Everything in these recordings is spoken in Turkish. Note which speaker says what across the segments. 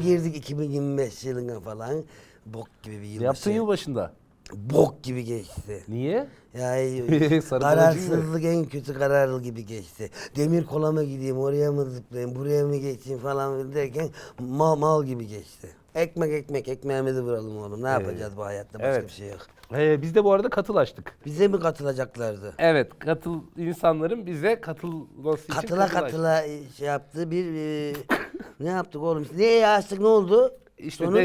Speaker 1: Tam girdik 2025 yılına falan. Bok gibi bir yıl.
Speaker 2: yaptın yılbaşında?
Speaker 1: Bok gibi geçti.
Speaker 2: Niye?
Speaker 1: Yani
Speaker 2: Sarı
Speaker 1: kararsızlık en kötü karar gibi geçti. Demir kola mı gideyim, oraya mı zıplayayım, buraya mı geçeyim falan derken mal, mal gibi geçti. Ekmek ekmek, ekmeğimizi vuralım oğlum. Ne yapacağız bu hayatta? Başka
Speaker 2: evet.
Speaker 1: bir şey yok.
Speaker 2: Ee, biz de bu arada katılaştık.
Speaker 1: Bize mi katılacaklardı?
Speaker 2: Evet, katıl insanların bize katılması için
Speaker 1: Katıla
Speaker 2: katılaştık.
Speaker 1: katıla e, şey yaptı bir e, ne yaptık oğlum? Ne açtık ne oldu?
Speaker 2: İşte
Speaker 1: Sonuç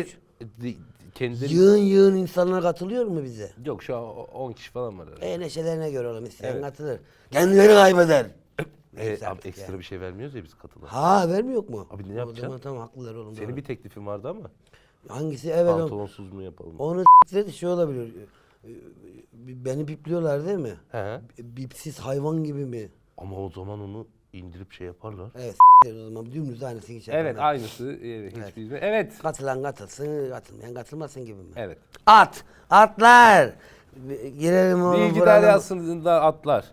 Speaker 2: de, de- kendileri
Speaker 1: yığın yığın insanlar katılıyor mu bize?
Speaker 2: yok şu an 10 kişi falan var. herhalde.
Speaker 1: E neşelerine göre oğlum isteyen
Speaker 2: Evet.
Speaker 1: katılır. Kendileri kaybeder.
Speaker 2: Ee,
Speaker 1: Neyse
Speaker 2: abi
Speaker 1: artık
Speaker 2: ekstra
Speaker 1: ya.
Speaker 2: bir şey vermiyoruz ya biz katıla.
Speaker 1: Ha vermiyor mu?
Speaker 2: Abi ne
Speaker 1: O
Speaker 2: yapacaksın?
Speaker 1: zaman tamam haklılar oğlum.
Speaker 2: Senin
Speaker 1: doğru.
Speaker 2: bir teklifin vardı ama
Speaker 1: Hangisi? Evet o-
Speaker 2: pantolonsuz mu yapalım?
Speaker 1: onu s**tir, şey olabilir. Beni bipliyorlar değil mi?
Speaker 2: He.
Speaker 1: Bipsiz hayvan gibi mi?
Speaker 2: Ama o zaman onu indirip şey yaparlar.
Speaker 1: Evet s**tir o zaman dümdüz aynısını şey
Speaker 2: Evet,
Speaker 1: yaparlar.
Speaker 2: aynısı. e, hiçbir Evet.
Speaker 1: Katılan katılsın, katılmayan katılmasın gibi mi?
Speaker 2: Evet.
Speaker 1: At! Atlar! Girelim oğlum
Speaker 2: Bilgi
Speaker 1: vuralım.
Speaker 2: deryasında atlar.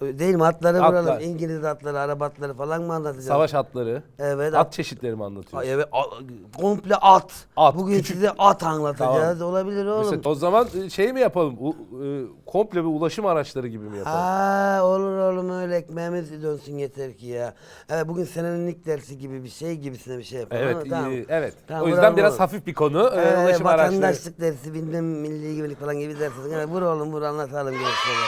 Speaker 1: Değil mi? Atları
Speaker 2: Atlar.
Speaker 1: vuralım. İngiliz atları, Arap atları falan mı anlatacağız?
Speaker 2: Savaş atları.
Speaker 1: Evet.
Speaker 2: At çeşitleri mi anlatıyorsun?
Speaker 1: Ay, evet, a- komple at.
Speaker 2: At,
Speaker 1: Bugün
Speaker 2: küçük.
Speaker 1: size at anlatacağız. Olabilir oğlum.
Speaker 2: Mesela o zaman e, şey mi yapalım? U, e, komple bir ulaşım araçları gibi mi yapalım?
Speaker 1: Ha olur oğlum öyle ekmeğimiz dönsün yeter ki ya. Evet bugün senenin ilk dersi gibi bir şey gibisine bir şey yapalım.
Speaker 2: Evet,
Speaker 1: ama tamam.
Speaker 2: evet.
Speaker 1: Tamam,
Speaker 2: o yüzden biraz
Speaker 1: oğlum.
Speaker 2: hafif bir konu. e,
Speaker 1: Ee,
Speaker 2: ulaşım araçları.
Speaker 1: vatandaşlık dersi, bilmem milli güvenlik falan gibi ders. Evet, vur oğlum vur anlatalım gençlere.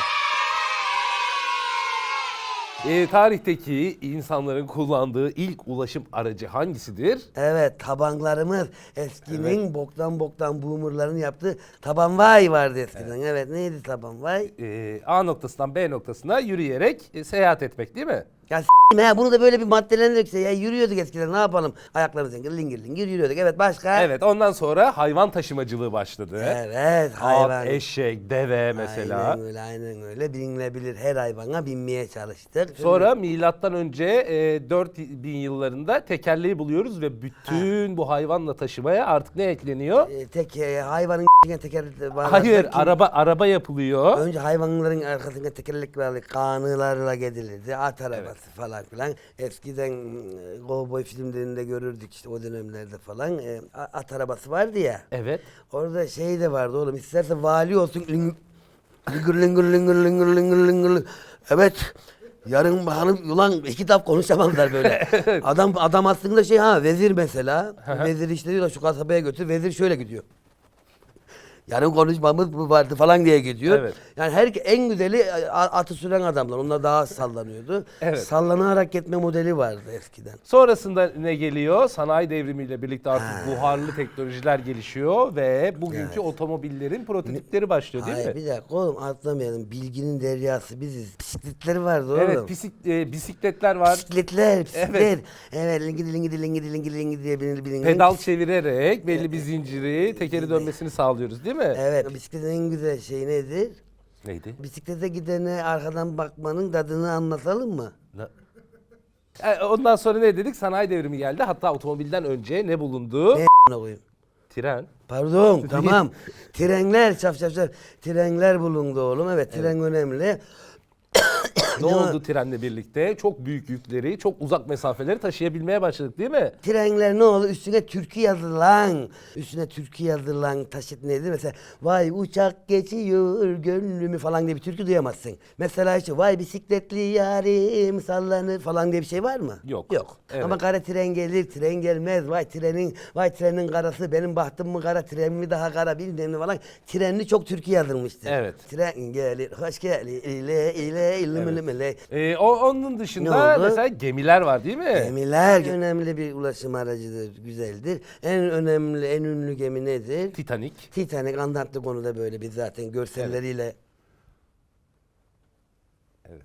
Speaker 2: E, tarihteki insanların kullandığı ilk ulaşım aracı hangisidir?
Speaker 1: Evet tabanlarımız eskinin boktan boktan boomerların yaptığı taban vay vardı eskiden. Evet, neydi taban vay?
Speaker 2: E, A noktasından B noktasına yürüyerek e, seyahat etmek değil mi?
Speaker 1: Ya s**tim ha bunu da böyle bir maddelendirdik ya yürüyorduk eskiden ne yapalım ayaklarımız zingir lingir lingir yürüyorduk evet başka
Speaker 2: Evet ondan sonra hayvan taşımacılığı başladı.
Speaker 1: evet hayvan
Speaker 2: At, eşek, deve mesela.
Speaker 1: aynen öyle aynen öyle binilebilir her hayvana binmeye çalıştık
Speaker 2: Sonra milattan önce e, 4000 yıllarında tekerleği buluyoruz ve bütün bu hayvanla taşımaya artık ne ekleniyor?
Speaker 1: E, tek e, hayvanın tekerlekli
Speaker 2: Hayır, araba araba yapılıyor.
Speaker 1: Önce hayvanların arkasında tekerlek bağlı kanılarla gidilirdi. At arabası falan filan. Eskiden e, kovboy filmlerinde görürdük işte o dönemlerde falan. E, a- at arabası vardı ya.
Speaker 2: Evet.
Speaker 1: Orada şey de vardı oğlum. İsterse vali olsun. ling- Lingır lingır lingır lingır lingır lingır. Evet. Yarın bakalım ulan iki kitap konuşamazlar böyle. adam adam aslında şey ha vezir mesela. vezir işte diyor şu kasabaya götür. Vezir şöyle gidiyor. Yarın konuşmamız bu vardı falan diye gidiyor.
Speaker 2: Evet.
Speaker 1: Yani her en güzeli a- atı süren adamlar. Onlar daha sallanıyordu.
Speaker 2: Evet.
Speaker 1: Sallanarak gitme modeli vardı eskiden.
Speaker 2: Sonrasında ne geliyor? Sanayi devrimiyle birlikte artık buharlı teknolojiler gelişiyor ve bugünkü
Speaker 1: Evet.
Speaker 2: otomobillerin prototipleri başlıyor değil
Speaker 1: Hayır
Speaker 2: mi?
Speaker 1: bir dakika oğlum atlamayalım. Bilginin deryası biziz. Bisikletleri vardı oğlum.
Speaker 2: Evet, bisik- e, bisikletler var.
Speaker 1: Bisikletler, bisiklet. Evet, lingidi lingidi lingidi lingidi lingidi diye bilinir bilinir.
Speaker 2: Pedal çevirerek belli bir zinciri, tekeri dönmesini sağlıyoruz değil mi?
Speaker 1: Evet, bisikletin en güzel şeyi nedir?
Speaker 2: Neydi?
Speaker 1: Bisiklete gidene arkadan bakmanın tadını anlatalım mı?
Speaker 2: Ne- E, Ondan sonra ne dedik? Sanayi devrimi geldi. Hatta otomobilden önce ne bulundu?
Speaker 1: Ne koyayım?
Speaker 2: Tren.
Speaker 1: Pardon, tamam. Trenler, çaf çaf çaf. Trenler bulundu oğlum. Evet, tren önemli.
Speaker 2: Ne oldu trenle birlikte? Çok büyük yükleri, çok uzak mesafeleri taşıyabilmeye başladık değil mi?
Speaker 1: Trenler ne oldu? Üstüne türkü yazılan, üstüne türkü yazılan taşıt neydi? Mesela vay uçak geçiyor gönlümü falan diye bir türkü duyamazsın. Mesela işte vay bisikletli yarim sallanır falan diye bir şey var mı?
Speaker 2: Yok.
Speaker 1: Yok.
Speaker 2: Evet.
Speaker 1: Ama kara tren gelir, tren gelmez. Vay trenin, vay trenin karası benim bahtım mı kara, tren mi daha kara bilmem ne falan. Trenli çok türkü yazılmıştır.
Speaker 2: Evet.
Speaker 1: Tren gelir, hoş gelir, ile ile ile ile ile.
Speaker 2: Ee, o, onun
Speaker 1: Ne
Speaker 2: dışında
Speaker 1: oldu?
Speaker 2: mesela gemiler var değil mi?
Speaker 1: Gemiler önemli bir ulaşım aracıdır, güzeldir. En önemli, en ünlü gemi nedir?
Speaker 2: Titanic.
Speaker 1: Titanic anlattık onu da böyle biz zaten görselleriyle.
Speaker 2: Evet.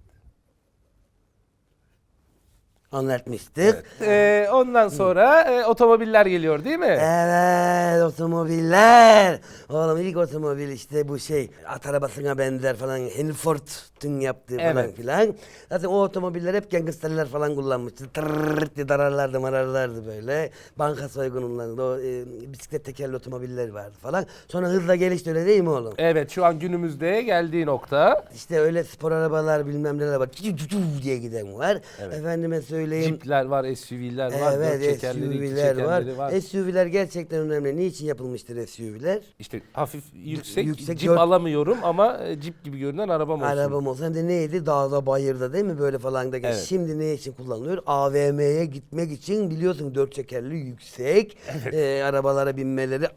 Speaker 1: Anlatmıştık.
Speaker 2: Ee, ondan sonra e, otomobiller geliyor değil mi?
Speaker 1: Evet otomobiller. Oğlum ilk otomobil işte bu şey at arabasına benzer falan Henry Ford'un yaptığı falan
Speaker 2: Evet.
Speaker 1: filan. Zaten o otomobiller hep gangsterler falan kullanmıştı. Tırrrrt diye dararlardı mararlardı böyle. Banka soygunlarında o e, bisiklet tekerli otomobiller vardı falan. Sonra hızla gelişti öyle değil mi oğlum?
Speaker 2: Evet şu an günümüzde geldiği nokta.
Speaker 1: İşte öyle spor arabalar bilmem neler var. Cü cü cü diye giden var. Efendime söyleyeyim söyleyeyim.
Speaker 2: Jeep'ler var, SUV'ler var, dört
Speaker 1: Evet
Speaker 2: çekerleri, iki
Speaker 1: SUV'ler var.
Speaker 2: çekerleri var.
Speaker 1: SUV'ler gerçekten önemli. Niçin yapılmıştır SUV'ler?
Speaker 2: İşte hafif yüksek,
Speaker 1: Yüksek
Speaker 2: Jeep
Speaker 1: dört-
Speaker 2: alamıyorum ama Jeep gibi görünen arabam olsun.
Speaker 1: Arabam olsa hem de neydi? Dağda bayırda değil mi? Böyle falan da.
Speaker 2: Evet.
Speaker 1: Şimdi ne için kullanılıyor? AVM'ye gitmek için biliyorsun dört çekerli yüksek e, arabalara binmeleri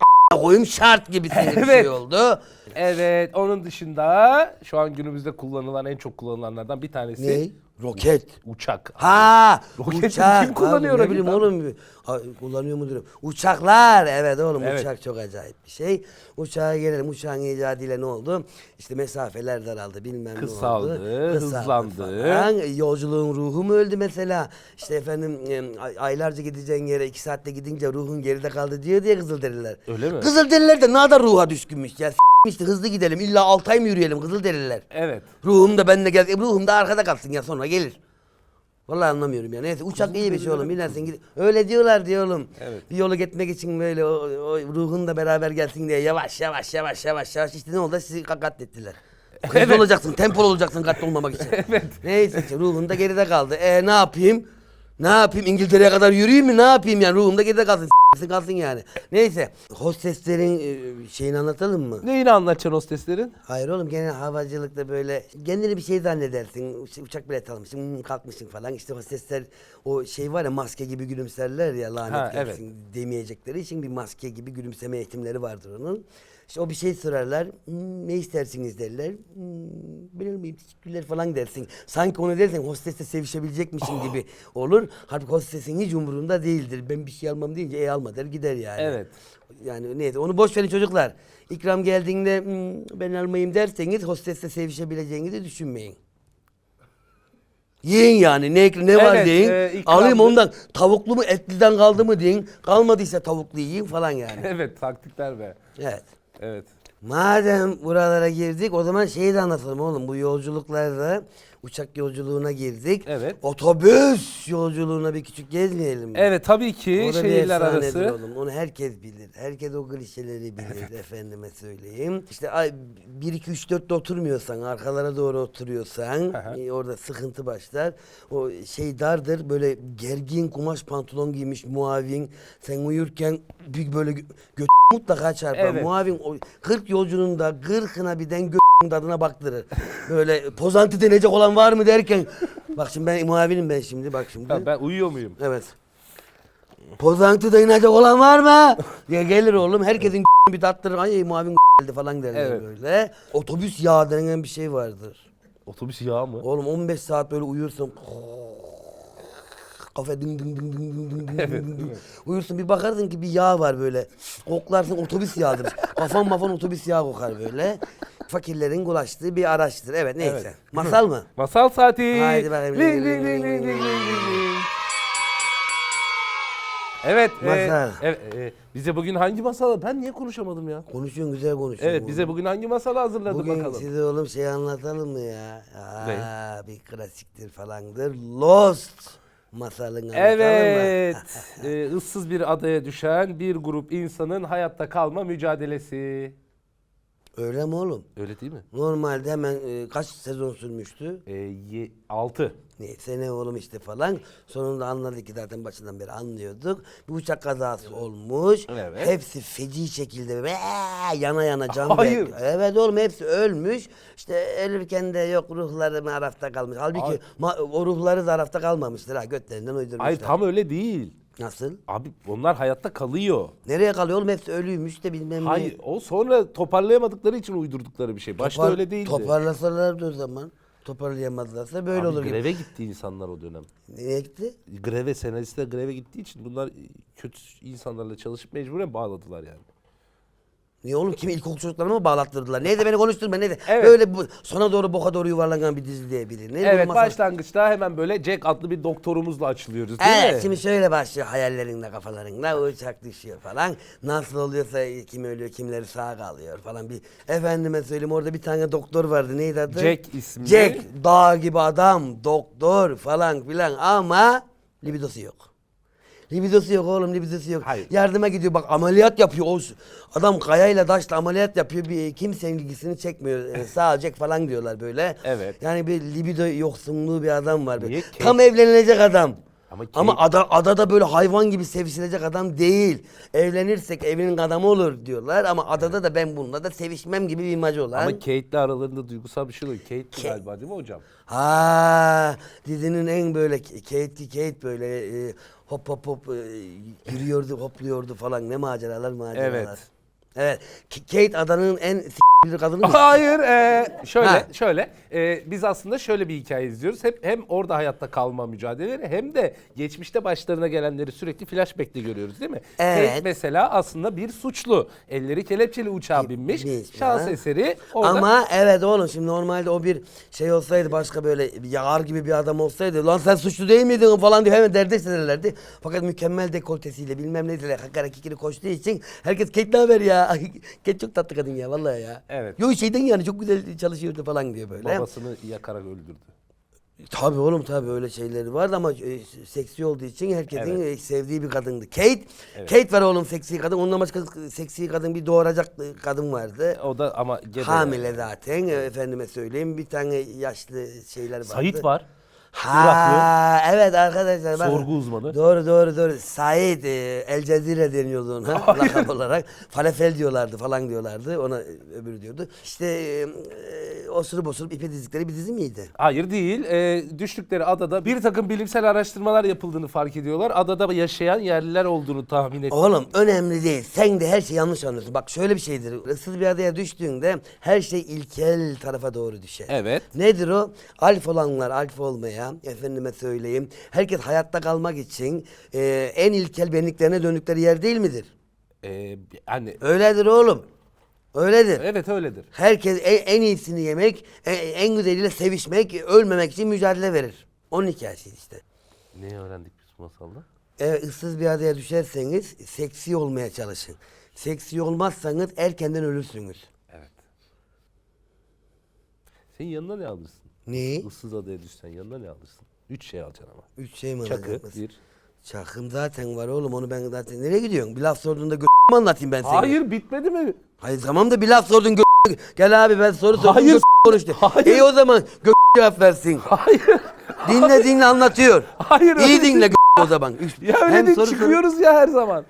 Speaker 1: koyayım şart gibi bir
Speaker 2: Evet.
Speaker 1: şey oldu.
Speaker 2: Evet, onun dışında şu an günümüzde kullanılan en çok kullanılanlardan bir tanesi
Speaker 1: Ne? Roket.
Speaker 2: uçak.
Speaker 1: Ha,
Speaker 2: Roketi
Speaker 1: uçak.
Speaker 2: kim kullanıyor
Speaker 1: Abi, Ne
Speaker 2: roket
Speaker 1: bileyim
Speaker 2: abi?
Speaker 1: oğlum. Ha, kullanıyor mu diyorum. Uçaklar. Evet oğlum
Speaker 2: Evet.
Speaker 1: uçak çok acayip bir şey. Uçağa gelelim. Uçağın icadıyla ne oldu? İşte mesafeler daraldı bilmem ne oldu.
Speaker 2: Kısaldı, hızlandı.
Speaker 1: falan. Yolculuğun ruhu mu öldü mesela? İşte efendim e, ay- aylarca gideceğin yere iki saatte gidince ruhun geride kaldı diyor diye Kızılderililer.
Speaker 2: Öyle mi?
Speaker 1: Kızılderililer de ne kadar ruha düşkünmüş ya. S- işte hızlı gidelim. İlla altı ay mı yürüyelim Kızılderililer?
Speaker 2: Evet.
Speaker 1: Ruhum da benimle gel. e, Ruhum da arkada kalsın ya sonra gelir. Vallahi anlamıyorum ya. Neyse uçak iyi bir şey oğlum. Binersin gid. Öyle diyorlar diyor oğlum.
Speaker 2: Evet.
Speaker 1: Bir yolu gitmek için böyle o, o ruhun da beraber gelsin diye yavaş yavaş yavaş yavaş yavaş işte ne oldu sizi ka- katlettiler. Hızlı olacaksın, tempolu olacaksın katli olmamak için. evet. Neyse işte ruhun da geride kaldı. E ne yapayım? Ne yapayım? İngiltere'ye kadar yürüyeyim mi? Ne yapayım yani? Ruhum da geride kalsın. S**sin kalsın yani. Neyse. Hosteslerin e, şeyini anlatalım mı?
Speaker 2: Neyini anlatacaksın hosteslerin?
Speaker 1: Hayır oğlum gene havacılıkta böyle kendini bir şey zannedersin. Uç- uçak bilet almışsın, hmm, kalkmışsın falan. İşte hostesler o şey var ya maske gibi gülümserler ya lanet
Speaker 2: Ha,
Speaker 1: gelsin demeyecekleri için bir maske gibi gülümseme ihtimleri vardır onun. İşte o bir şey sorarlar. "Hmm, ne istersiniz derler. Hmm, bilir miyim teşekkürler falan dersin. Sanki onu dersen hostesle sevişebilecekmişsin
Speaker 2: Oh.
Speaker 1: gibi olur. Halbuki hostesin hiç umurunda değildir. Ben bir şey almam deyince e alma der gider yani.
Speaker 2: Evet.
Speaker 1: Yani neyse onu boş verin çocuklar. İkram geldiğinde "Hmm, ben almayayım derseniz hostesle sevişebileceğinizi düşünmeyin. Yiyin yani ne, ne var
Speaker 2: Evet,
Speaker 1: deyin.
Speaker 2: e.
Speaker 1: Alayım ondan tavuklu mu etliden kaldı mı deyin. Kalmadıysa tavuklu yiyin falan yani.
Speaker 2: evet, taktikler be.
Speaker 1: evet.
Speaker 2: Evet.
Speaker 1: Madem buralara girdik o zaman şeyi de anlatalım oğlum. Bu yolculuklarda uçak yolculuğuna girdik.
Speaker 2: Evet.
Speaker 1: Otobüs yolculuğuna bir küçük gezmeyelim mi?
Speaker 2: Evet, tabii ki
Speaker 1: O da bir
Speaker 2: şehirler arası.
Speaker 1: Oğlum. Onu herkes bilir. Herkes o klişeleri bilir efendime söyleyeyim. İşte ay, 1 2 3 4'te oturmuyorsan, arkalara doğru oturuyorsan e, orada sıkıntı başlar. O şey dardır böyle gergin kumaş pantolon giymiş muavin. Sen uyurken bir böyle gö- mutlaka çarpar.
Speaker 2: Evet.
Speaker 1: Muavin o 40 yolcunun da 40'ına birden gö tadına baktırır. Böyle pozantı denecek olan var mı derken bak şimdi ben muavinim ben şimdi bak şimdi.
Speaker 2: Ha, ben uyuyor muyum?
Speaker 1: Evet. Pozantıda inecek olan var mı? diye gelir oğlum. Herkesin bir tattırır. Ay muavin geldi falan derler
Speaker 2: Evet.
Speaker 1: böyle. Otobüs yağı denen bir şey vardır.
Speaker 2: Otobüs yağı mı?
Speaker 1: Oğlum 15 saat böyle uyursun. Kafa ding ding ding ding ding ding ding ding ding. Uyursun bir bakarsın ki bir yağ var böyle. Koklarsın otobüs yağıdır. Kafan mafan otobüs yağı kokar böyle. Fakirlerin ulaştığı bir araçtır. Evet neyse.
Speaker 2: Evet.
Speaker 1: Masal mı?
Speaker 2: Masal saati.
Speaker 1: Haydi bakayım.
Speaker 2: Ling, ling, ling, ling, ling, ling. Evet. e,
Speaker 1: Masal.
Speaker 2: evet, e, bize bugün hangi masal? Ben niye konuşamadım ya?
Speaker 1: Konuşuyorsun güzel konuşuyorsun.
Speaker 2: Evet bize bugün hangi masalı hazırladın
Speaker 1: Bugün
Speaker 2: bakalım.
Speaker 1: size oğlum şey anlatalım mı ya? Aa, bir klasiktir falandır. Lost masalını anlatalım
Speaker 2: Evet.
Speaker 1: mı?
Speaker 2: e, ıssız bir adaya düşen bir grup insanın hayatta kalma mücadelesi.
Speaker 1: Öyle mi oğlum?
Speaker 2: Öyle değil mi?
Speaker 1: Normalde hemen e, kaç sezon sürmüştü?
Speaker 2: E, ye, altı.
Speaker 1: Neyse ne oğlum işte falan. Sonunda anladık ki zaten başından beri anlıyorduk. Bir uçak kazası olmuş.
Speaker 2: Evet.
Speaker 1: Hepsi feci şekilde ve yana yana can
Speaker 2: Hayır.
Speaker 1: ver- Evet oğlum hepsi ölmüş. İşte ölürken de yok ruhları mı arafta kalmış. Halbuki
Speaker 2: Ay.
Speaker 1: ma- o ruhları da arafta kalmamıştır ha götlerinden uydurmuşlar.
Speaker 2: Hayır tam öyle değil.
Speaker 1: Nasıl?
Speaker 2: Abi onlar hayatta kalıyor.
Speaker 1: Nereye kalıyor oğlum? Hepsi ölüymüş de bilmem ne.
Speaker 2: Hayır o sonra toparlayamadıkları için uydurdukları bir şey. Başta
Speaker 1: Topar-
Speaker 2: öyle değildi.
Speaker 1: Toparlasalardı o zaman. Toparlayamazlarsa böyle
Speaker 2: Abi
Speaker 1: olur. gibi.
Speaker 2: greve gitti insanlar o dönem.
Speaker 1: Nereye gitti?
Speaker 2: Greve, senaristler greve gittiği için bunlar kötü insanlarla çalışıp mecburen bağladılar yani.
Speaker 1: Niye oğlum kimi ilkokul çocuklarına mı bağlattırdılar? Neydi beni konuşturma neydi?
Speaker 2: Evet.
Speaker 1: Böyle bu, sona doğru boka doğru yuvarlanan bir dizi diyebilir. Neydi
Speaker 2: Evet başlangıçta hemen böyle Jack adlı bir doktorumuzla açılıyoruz değil
Speaker 1: Evet
Speaker 2: mi?
Speaker 1: şimdi şöyle başlıyor hayallerinde kafalarında uçak düşüyor falan. Nasıl oluyorsa kim ölüyor kimleri sağ kalıyor falan. Bir efendime söyleyeyim orada bir tane doktor vardı neydi adı?
Speaker 2: Jack ismli.
Speaker 1: Jack dağ gibi adam doktor falan filan ama libidosu yok. Libidosu yok oğlum libidosu yok.
Speaker 2: Hayır.
Speaker 1: Yardıma gidiyor bak ameliyat yapıyor. O adam kayayla taşla ameliyat yapıyor. Bir kimsenin ilgisini çekmiyor. Ee, sağ Jack falan diyorlar böyle.
Speaker 2: Evet.
Speaker 1: Yani bir libido yoksunluğu bir adam var.
Speaker 2: Niye?
Speaker 1: Tam evlenilecek adam.
Speaker 2: Ama
Speaker 1: Ama,
Speaker 2: Kate-
Speaker 1: ada, adada böyle hayvan gibi sevişilecek adam değil. Evlenirsek evinin adamı olur diyorlar ama adada da ben bununla da sevişmem gibi bir imajı olan.
Speaker 2: Ama Kate'le aralarında duygusal bir şey oluyor. Kate galiba değil mi hocam?
Speaker 1: Ha dizinin en böyle Kate Kate böyle e, hop hop hop e, yürüyordu hopluyordu falan ne maceralar maceralar.
Speaker 2: Evet.
Speaker 1: Evet. K- Kate adanın en s***li kadını mı?
Speaker 2: Hayır, e, şöyle
Speaker 1: Ha.
Speaker 2: şöyle. e, biz aslında şöyle bir hikaye izliyoruz. Hep hem orada hayatta kalma mücadeleleri hem de geçmişte başlarına gelenleri sürekli flashback'te görüyoruz değil mi?
Speaker 1: Evet.
Speaker 2: Kate mesela aslında bir suçlu. Elleri kelepçeli uçağa binmiş. Şans eseri orada
Speaker 1: Ama evet oğlum şimdi normalde o bir şey olsaydı başka böyle bir yağar gibi bir adam olsaydı lan sen suçlu değil miydin falan diye hemen derdest ederlerdi. Fakat mükemmel dekoltesiyle bilmem neyse hakara kikiri koştuğu için herkes Kate ne haber ya? Kate çok tatlı kadın ya vallahi ya.
Speaker 2: Evet.
Speaker 1: Yok şeyden yani çok güzel çalışıyordu falan diye böyle.
Speaker 2: babasını yakarak öldürdü.
Speaker 1: Tabii oğlum tabii öyle şeyleri vardı ama e, seksi olduğu için herkesin e, sevdiği bir kadındı. Kate, Kate var oğlum seksi kadın. Ondan başka seksi kadın bir doğuracak kadın vardı.
Speaker 2: O da ama gebe.
Speaker 1: Hamile zaten e, efendime söyleyeyim. Bir tane yaşlı şeyler vardı.
Speaker 2: Sait var.
Speaker 1: Ha evet arkadaşlar. bakın.
Speaker 2: Sorgu uzmanı.
Speaker 1: Doğru doğru doğru. Said e, El Cezire deniyordu ona lakap olarak. Falafel diyorlardı falan diyorlardı. Ona öbürü diyordu. İşte e, e, osurup osurup ipe dizdikleri bir dizi miydi?
Speaker 2: Hayır değil. E, düştükleri adada bir takım bilimsel araştırmalar yapıldığını fark ediyorlar. Adada yaşayan yerliler olduğunu tahmin et.
Speaker 1: Oğlum önemli değil. Sen de her şeyi yanlış anlıyorsun. Bak şöyle bir şeydir. Issız bir adaya düştüğünde her şey ilkel tarafa doğru düşer.
Speaker 2: Evet.
Speaker 1: Nedir o? Alf olanlar alf olmaya, efendime söyleyeyim. Herkes hayatta kalmak için e, en ilkel benliklerine döndükleri yer değil midir?
Speaker 2: E, hani
Speaker 1: Öyledir oğlum. Öyledir.
Speaker 2: evet öyledir.
Speaker 1: Herkes en, en iyisini yemek, en, en güzeliyle sevişmek, ölmemek için mücadele verir. Onun hikayesi işte.
Speaker 2: Ne öğrendik biz bu masalda?
Speaker 1: Eğer ıssız bir adaya düşerseniz seksi olmaya çalışın. Seksi olmazsanız erkenden ölürsünüz.
Speaker 2: Evet. Senin yanına ne alırsın?
Speaker 1: Ne?
Speaker 2: Issız adaya düşsen yanına ne alırsın? Üç şey alacaksın ama.
Speaker 1: Üç şey mi
Speaker 2: Çakı, bir.
Speaker 1: Çakım zaten var oğlum onu ben zaten nereye gidiyorsun? Bir laf sorduğunda gö mi anlatayım ben seni?
Speaker 2: Hayır bitmedi mi?
Speaker 1: Hayır tamam da bir laf sordun gö Gel abi ben soru sordum
Speaker 2: Hayır,
Speaker 1: gö konuştu.
Speaker 2: hayır.
Speaker 1: İyi o zaman gö cevap versin.
Speaker 2: Hayır.
Speaker 1: Dinle dinle anlatıyor.
Speaker 2: Hayır. öyle
Speaker 1: İyi
Speaker 2: değil.
Speaker 1: dinle gö o zaman. Üç-
Speaker 2: Ya öyle
Speaker 1: hem
Speaker 2: değil
Speaker 1: soru sor-
Speaker 2: çıkıyoruz ya her zaman.